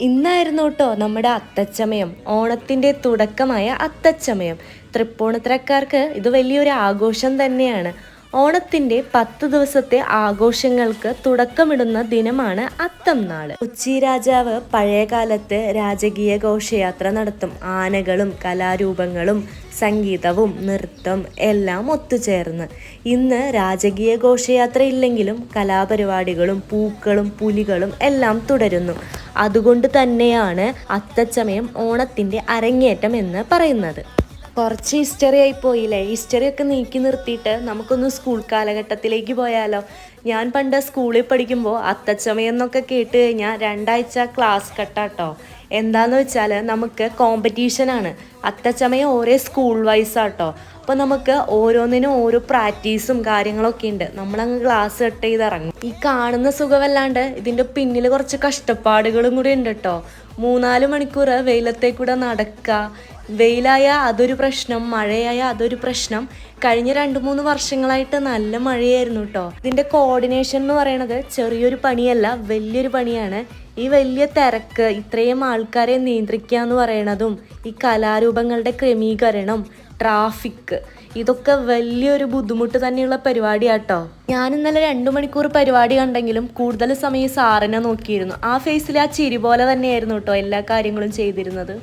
ഇന്നായിരുന്നു കേട്ടോ നമ്മുടെ അത്തച്ചമയം ഓണത്തിന്റെ തുടക്കമായ അത്തച്ചമയം. തൃപ്പൂണിത്തരക്കാർക്ക് ഇത് വലിയൊരു ആഘോഷം തന്നെയാണ്. ഓണത്തിന്റെ പത്ത് ദിവസത്തെ ആഘോഷങ്ങൾക്ക് തുടക്കമിടുന്ന ദിനമാണ് അത്തം നാൾ. കൊച്ചി രാജാവ് പഴയ കാലത്ത് രാജകീയ ഘോഷയാത്ര നടത്തും. ആനകളും കലാരൂപങ്ങളും സംഗീതവും നൃത്തം എല്ലാം ഒത്തുചേർന്ന്. ഇന്ന് രാജകീയ ഘോഷയാത്ര ഇല്ലെങ്കിലും കലാപരിപാടികളും പൂക്കളും പുലികളും എല്ലാം തുടരുന്നു. അതുകൊണ്ട് തന്നെയാണ് അത്തച്ചമയം ഓണത്തിന്റെ അരങ്ങേറ്റം എന്ന് പറയുന്നത്. കുറച്ച് ഹിസ്റ്ററി ആയി പോയില്ലേ? ഹിസ്റ്ററി ഒക്കെ നീക്കി നിർത്തിയിട്ട് നമുക്കൊന്ന് സ്കൂൾ കാലഘട്ടത്തിലേക്ക് പോയാലോ. ഞാൻ പണ്ട് സ്കൂളിൽ പഠിക്കുമ്പോൾ അത്തച്ചമയെന്നൊക്കെ കേട്ട് കഴിഞ്ഞാൽ രണ്ടാഴ്ച ക്ലാസ് കട്ടാട്ടോ എന്താന്ന് വെച്ചാൽ നമുക്ക് കോമ്പറ്റീഷനാണ് അത്തച്ചമയം ഓരോ സ്കൂൾ വൈസ് ആട്ടോ. അപ്പോൾ നമുക്ക് ഓരോന്നിനും ഓരോ പ്രാക്ടീസും കാര്യങ്ങളൊക്കെ ഉണ്ട് നമ്മളങ്ങ് ക്ലാസ് കട്ട് ചെയ്ത് ഇറങ്ങും ഈ കാണുന്ന സുഖമല്ലാണ്ട് ഇതിന്റെ പിന്നിൽ കുറച്ച് കഷ്ടപ്പാടുകളും കൂടി ഉണ്ട് കേട്ടോ മൂന്നാൽ മണിക്കൂർ വെയിലത്തേക്കൂടെ നടക്കുക വെയിലായ അതൊരു പ്രശ്നം മഴയായ അതൊരു പ്രശ്നം. കഴിഞ്ഞ രണ്ട് മൂന്ന് വർഷങ്ങളായിട്ട് നല്ല മഴയായിരുന്നു കേട്ടോ ഇതിന്റെ കോർഡിനേഷൻ എന്ന് പറയുന്നത് ചെറിയൊരു പണിയല്ല വലിയൊരു പണിയാണ്. ഈ വലിയ തിരക്ക് ഇത്രയും ആൾക്കാരെ നിയന്ത്രിക്കുക എന്ന് പറയണതും ഈ കലാരൂപങ്ങളുടെ ക്രമീകരണം ട്രാഫിക് ഇതൊക്കെ വലിയൊരു ബുദ്ധിമുട്ട് തന്നെയുള്ള പരിപാടിയാട്ടോ. ഞാൻ ഇന്നലെ രണ്ടു മണിക്കൂർ പരിപാടി കണ്ടെങ്കിലും കൂടുതൽ സമയം സാറിനെ നോക്കിയിരുന്നു. ആ ഫേസിൽ ആ ചിരി പോലെ തന്നെയായിരുന്നു കേട്ടോ എല്ലാ കാര്യങ്ങളും ചെയ്തിരുന്നത്.